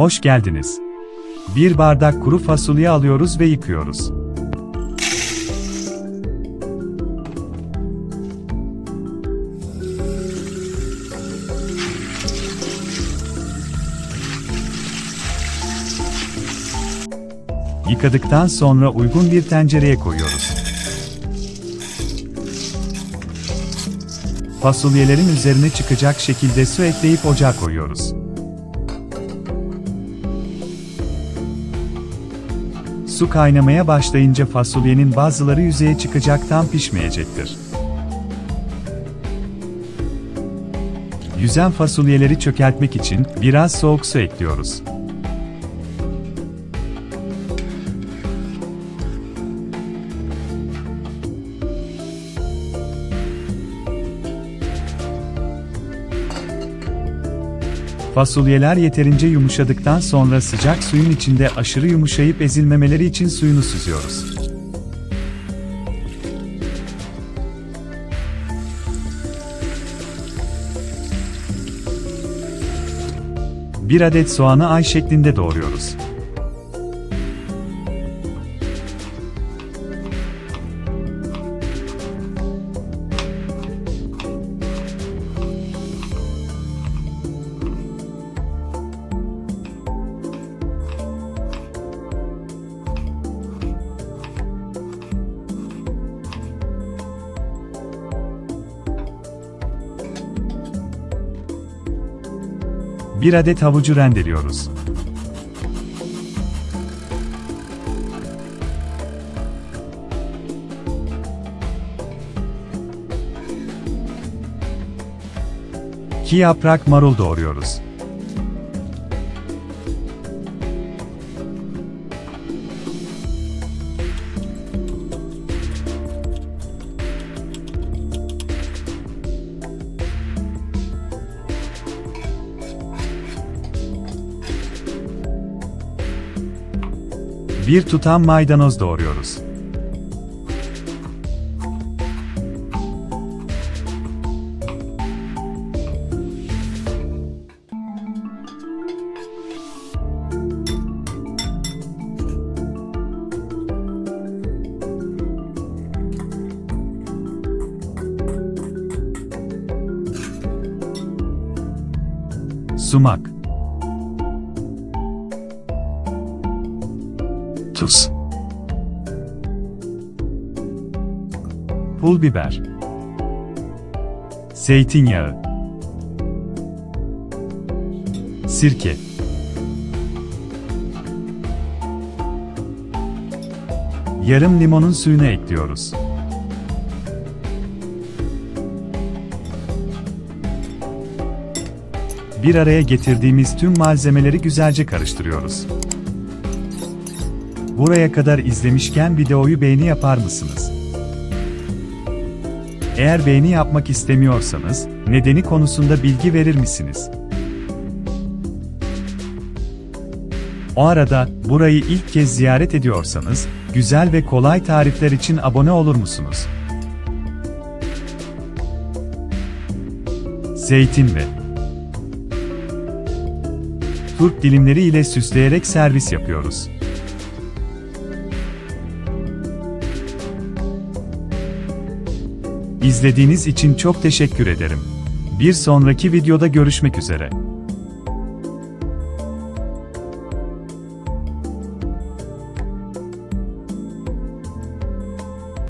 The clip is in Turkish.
Hoş geldiniz. Bir bardak kuru fasulye alıyoruz ve yıkıyoruz. Yıkadıktan sonra uygun bir tencereye koyuyoruz. Fasulyelerin üzerine çıkacak şekilde su ekleyip ocağa koyuyoruz. Su kaynamaya başlayınca fasulyenin bazıları yüzeye çıkacak tam pişmeyecektir. Yüzen fasulyeleri çökertmek için biraz soğuk su ekliyoruz. Fasulyeler yeterince yumuşadıktan sonra sıcak suyun içinde aşırı yumuşayıp ezilmemeleri için suyunu süzüyoruz. Bir adet soğanı ay şeklinde doğruyoruz. Bir adet havucu rendeliyoruz. İki yaprak marul doğruyoruz. Bir tutam maydanoz doğruyoruz. Sumak Tuz Pul biber Zeytinyağı Sirke Yarım limonun suyunu ekliyoruz. Bir araya getirdiğimiz tüm malzemeleri güzelce karıştırıyoruz. Buraya kadar izlemişken videoyu beğeni yapar mısınız? Eğer beğeni yapmak istemiyorsanız, nedeni konusunda bilgi verir misiniz? O arada, burayı ilk kez ziyaret ediyorsanız, güzel ve kolay tarifler için abone olur musunuz? Zeytin ve turp dilimleri ile süsleyerek servis yapıyoruz. İzlediğiniz için çok teşekkür ederim. Bir sonraki videoda görüşmek üzere.